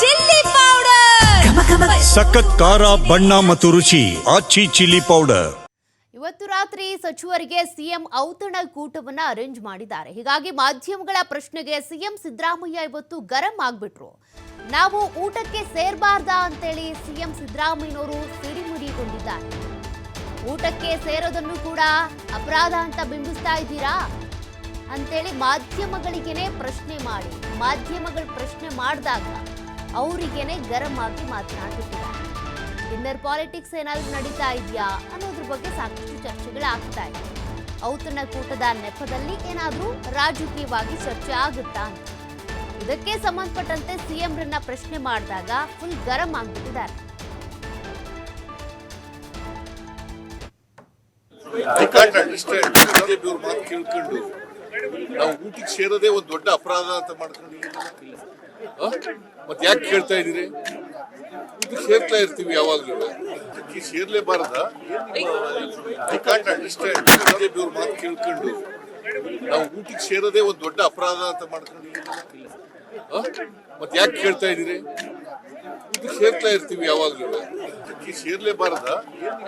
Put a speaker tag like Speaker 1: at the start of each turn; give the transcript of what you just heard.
Speaker 1: Chilli powder.
Speaker 2: ಸಖತ್ ಖಾರ ಬಣ್ಣ ಮತ್ತು ರುಚಿ ಆಚಿ ಚಿಲ್ಲಿ ಪೌಡರ್.
Speaker 3: ಇವತ್ತು ರಾತ್ರಿ ಸಚಿವರಿಗೆ ಸಿಎಂ ಔತಣ ಕೂಟವನ್ನ ಅರೇಂಜ್ ಮಾಡಿದ್ದಾರೆ. ಹೀಗಾಗಿ ಮಾಧ್ಯಮಗಳ ಪ್ರಶ್ನೆಗೆ ಸಿಎಂ ಸಿದ್ದರಾಮಯ್ಯ ಇವತ್ತು ಗರಂ ಆಗ್ಬಿಟ್ರು. ನಾವು ಊಟಕ್ಕೆ ಸೇರ್ಬಾರ್ದ ಅಂತೇಳಿ ಸಿಎಂ ಸಿದ್ದರಾಮಯ್ಯನವರು ಸಿಡಿಮಿಡಿಗೊಂಡಿದ್ದಾರೆ ಊಟಕ್ಕೆ ಸೇರೋದನ್ನು ಕೂಡ ಅಪರಾಧ ಅಂತ ಬಿಂಬಿಸ್ತಾ ಇದ್ದೀರಾ? ಅಂತೇಳಿ ಮಾಧ್ಯಮಗಳಿಗೇನೆ ಪ್ರಶ್ನೆ ಮಾಡಿ. ಮಾಧ್ಯಮಗಳು ಪ್ರಶ್ನೆ ಮಾಡಿದಾಗ ಅವರಿಗೇನೆ ಗರಂ ಆಗಿ ಇನ್ನರ್ ಪಾಲಿಟಿಕ್ಸ್ ಏನಾದ್ರೂ ನಡೀತಾ ಇದೆಯಾ? ಅನ್ನೋದ್ರ ಬಗ್ಗೆ ಸಾಕಷ್ಟು ಚರ್ಚೆಗಳಾಗ್ತಾ ಇದೆ. ಔತಣಕೂಟದ ನೆಪದಲ್ಲಿ ಏನಾದರೂ ರಾಜಕೀಯವಾಗಿ ಚರ್ಚೆ ಆಗುತ್ತಾ ಅಂತ. ಇದಕ್ಕೆ ಸಂಬಂಧಪಟ್ಟಂತೆ ಸಿಎಂರನ್ನ ಪ್ರಶ್ನೆ ಮಾಡಿದಾಗ ಫುಲ್ ಗರಂ ಆಗ್ಬಿಟ್ಟಿದ್ದಾರೆ.
Speaker 4: ಕೇಳ್ಕೊಂಡು ನಾವು ಊಟಕ್ಕೆ ಸೇರೋದೇ ಒಂದು ದೊಡ್ಡ ಅಪರಾಧ ಅಂತ ಮಾಡ್ಕೊಂಡಿದ್ದೀವಿ. ಮತ್ತೆ ಯಾಕೆ ಕೇಳ್ತಾ ಇದ್ದೀರಿ? ಸೇರ್ತಾ ಇರ್ತೀವಿ ಯಾವಾಗ್ಲೂ. ಸೇರ್ಲೇಬಾರ್ದ ಐ ಮಾತು ಕೇಳ್ಕೊಂಡು ನಾವು ಊಟಕ್ಕೆ ಸೇರೋದೇ ಒಂದು ದೊಡ್ಡ ಅಪರಾಧ ಅಂತ ಮಾಡ್ಕೊಂಡು ಮತ್ತೆ ಯಾಕೆ ಕೇಳ್ತಾ ಇದ್ದೀರಿ? ಸೇರ್ತಾ ಇರ್ತೀವಿ ಯಾವಾಗ್ಲೂ. ಸೇರ್ಲೇಬಾರ್ದ